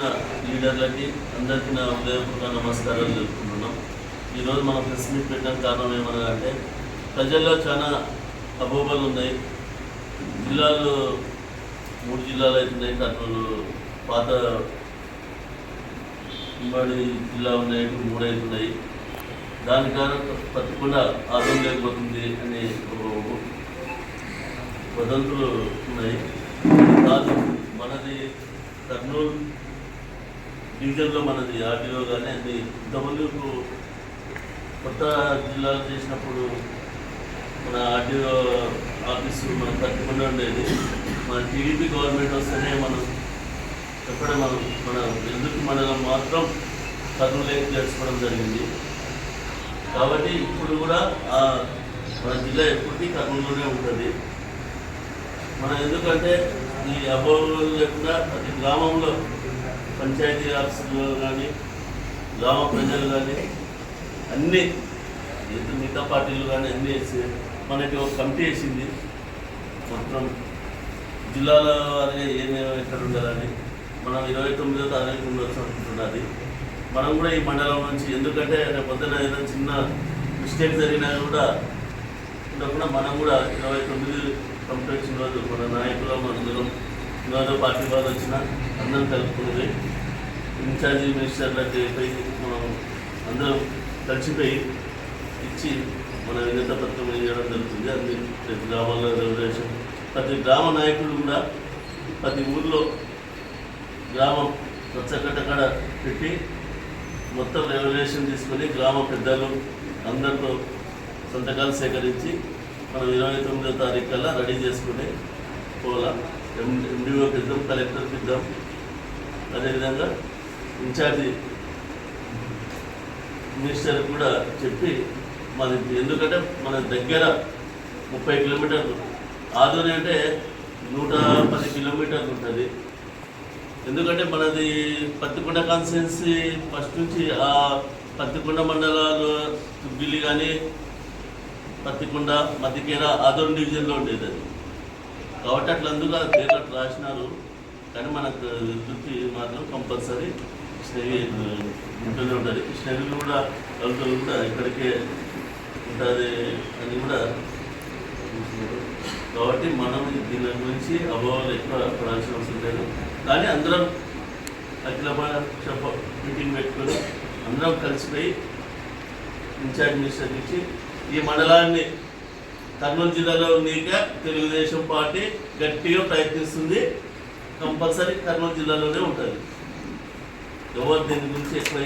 లీడర్లకి అందరికీ నా ఉదయపూర్వక నమస్కారాలు తెలుపుకుంటున్నాం ఈరోజు మనం ప్రెస్ మీట్ పెట్టడం కారణం ఏమనగా అంటే ప్రజల్లో చాలా అబోబలు ఉన్నాయి. జిల్లాలు మూడు జిల్లాలు అవుతున్నాయి కర్నూలు పాత ఉమ్మడి జిల్లా ఉన్నాయి. మూడు అవుతున్నాయి దాని కారణం తప్పకుండా ఆదం లేకపోతుంది అనే వదంతులు ఉన్నాయి. కాదు మనది కర్నూలు ఫ్యూచర్లో మనది ఆర్టీఓ కానీ అది ఇంతమంది కొత్త జిల్లాలు చేసినప్పుడు మన ఆర్టీఓ ఆఫీసు మనం కట్టుకుని ఉండేది. మన టీడీపీ గవర్నమెంట్ వస్తేనే మనం ఎక్కడ మనం మన ఎందుకు మనం మాత్రం కర్నూలుకి చేర్చుకోవడం జరిగింది. కాబట్టి ఇప్పుడు కూడా మన జిల్లా ఎప్పటికీ కర్నూలులోనే ఉంటుంది. మనం ఎందుకంటే ఈ అభోగం లేకుండా ప్రతి గ్రామంలో పంచాయతీ ఆఫీసులో కానీ గ్రామ ప్రజలు కానీ అన్నీ ఎదురు మిగతా పార్టీలు కానీ అన్నీ వేసి మనకి ఒక కమిటీ వేసింది. మొత్తం జిల్లాల వారిగా ఏమేమి ఎక్కడ ఉండాలని మనం ఇరవై తొమ్మిదో తారీఖు ఉండొచ్చు మనం కూడా ఈ మండలం నుంచి ఎందుకంటే పొద్దున ఏదైనా చిన్న మిస్టేక్ జరిగినా కూడా ఉండకుండా మనం కూడా ఇరవై తొమ్మిది కమిటీ రోజు మన నాయకులు మనందరం ఇంకో పార్టీ వాళ్ళు వచ్చిన అందరం కలుపుకున్నది ఇన్ఛార్జి మినిస్టర్లకి పోయి మనం అందరం కలిసిపోయి ఇచ్చి మన వినత పత్రం వేయడం జరుగుతుంది. అన్ని ప్రతి గ్రామాల్లో రిజర్వేషన్ ప్రతి గ్రామ నాయకులు కూడా ప్రతి ఊర్లో గ్రామం రచ్చకట్టకడ పెట్టి మొత్తం రెవల్యూషన్ తీసుకొని గ్రామ పెద్దలు అందరితో సంతకాలు సేకరించి మనం ఇరవై తొమ్మిదో తారీఖు కల్లా రెడీ చేసుకుని పోలా ఎండిఓకి ఇద్దాం కలెక్టర్కి ఇద్దాం అదేవిధంగా ఇన్ఛార్జి మినిస్టర్ కూడా చెప్పి మన ఎందుకంటే మన దగ్గర ముప్పై కిలోమీటర్లు. ఆదోని అంటే నూట పది కిలోమీటర్లు ఉంటుంది. ఎందుకంటే మనది పత్తికొండ కాన్స్టిట్యున్సీ ఫస్ట్ నుంచి ఆ పత్తికొండ మండలాలు తుగ్గిలి కానీ పత్తికొండ మధ్యకేర ఆదోన్ డివిజన్లో ఉండేది అది. కాబట్టి అట్లా అందుకు ఆ పేర్లు అట్లా రాసినారు. కానీ మనకు వృత్తి మాత్రం కంపల్సరీ కృష్ణగిరి ఉంటూనే ఉంటుంది కృష్ణగిరి కూడా కలుతులు కూడా ఇక్కడికే ఉంటుంది అని కూడా కాబట్టి మనం దీని గురించి అభావాలు ఎక్కువ పడాల్సిన అవసరం లేదు. కానీ అందరం అఖిల చెప్ప మీటింగ్ పెట్టుకొని అందరం కలిసిపోయి ఇన్ఛార్జ్ మినిస్టర్ ఇచ్చి ఈ మండలాన్ని కర్నూలు జిల్లాలో నీక తెలుగుదేశం పార్టీ గట్టిగా ప్రయత్నిస్తుంది. కంపల్సరీ కర్నూలు జిల్లాలోనే ఉంటుంది. ఎవరు దీని గురించి ఎక్కువ